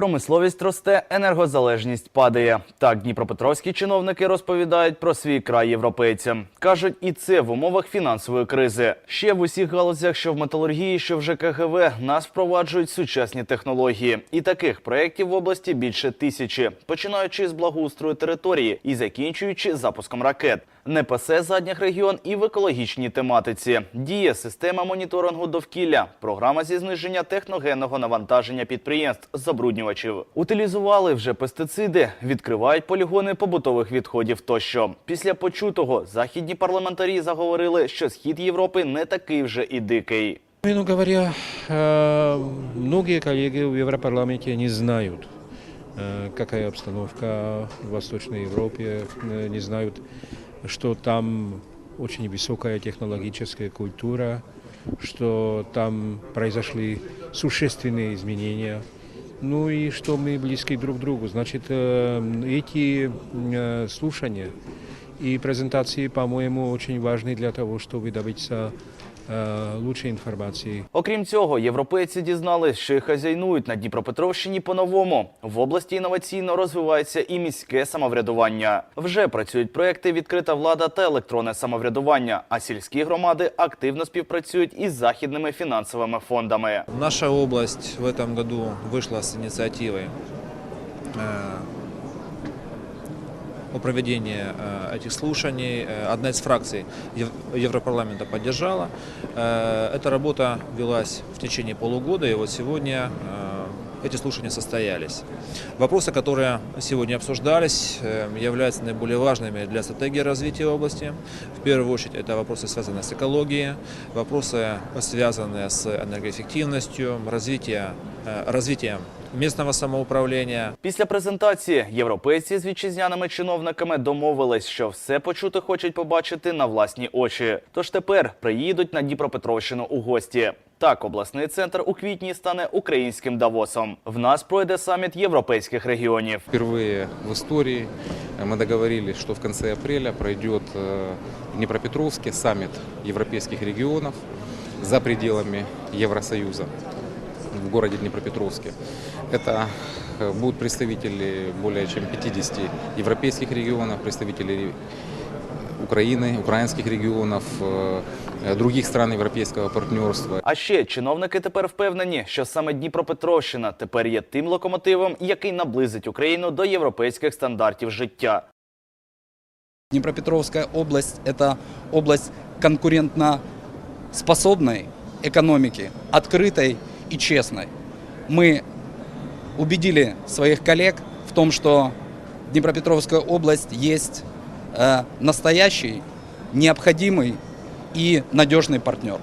Промисловість росте, енергозалежність падає. Так дніпропетровські чиновники розповідають про свій край європейцям. Кажуть, і це в умовах фінансової кризи. Ще в усіх галузях, що в металургії, що в ЖКГВ, нас впроваджують сучасні технології. І таких проєктів в області більше тисячі, починаючи з благоустрою території і закінчуючи запуском ракет Не пасе задніх регіон і в екологічній тематиці. Діє система моніторингу довкілля, програма зі зниження техногенного навантаження підприємств забруднювачів. Утилізували вже пестициди, відкривають полігони побутових відходів тощо. Після почутого західні парламентарі заговорили, що схід Європи не такий вже і дикий. Откровенно говоря, э, многие коллеги в Европарламенте не знают, э, какая обстановка в Восточной Европе, э, не знают, что там очень высокая технологическая культура, что там произошли существенные изменения, ну и что мы близки друг к другу. Значит, э, эти э, слушания и презентации, по-моему, очень важны для того, чтобы добиться э, лучшей информации. Окрім цього, європейці дізнались, що й хазяйнують на Дніпропетровщині по-новому. В області інноваційно розвивається і міське самоврядування. Вже працюють проекти Відкрита влада та електронне самоврядування. А сільські громади активно співпрацюють із західними фінансовими фондами. Наша область в этом году вышла с инициативой э, о проведении э, этих слушаний. Э, Одна из фракций Ев- Европарламента поддержала. Э, Эта работа велась в течение полугода, и вот сегодня эти слушания состоялись. Вопросы, которые сегодня обсуждались, являются наиболее важными для стратегии развития области. В первую очередь это вопросы, связанные с экологией, вопросы, связанные с энергоэффективностью, развитие, развитием местного самоуправления. Після презентації європейці з вітчизняними чиновниками домовились, що все почути хочуть побачити на власні очі. Тож тепер приїдуть на Дніпропетровщину у гості. Так, обласний центр у квітні стане українським Давосом. В нас пройде саміт європейських регіонів. Впервые в истории мы договорились, что в конце апреля пройдет э, в Днепропетровске саммит европейских регионов за пределами Евросоюза в городе Днепропетровске. Это э, будут представители более чем 50 европейских регионов, представители Украины, украинских регионов, э, э, других стран европейского партнерства. А ще чиновники тепер впевнені, що саме Дніпропетровщина тепер є тим локомотивом, який наблизить Україну до європейських стандартів життя. Днепропетровская область – это область конкурентно-способной экономики, открытой и честной. Мы убедили своих коллег в том, что Днепропетровская область есть э, настоящий, необходимый и надежный партнер.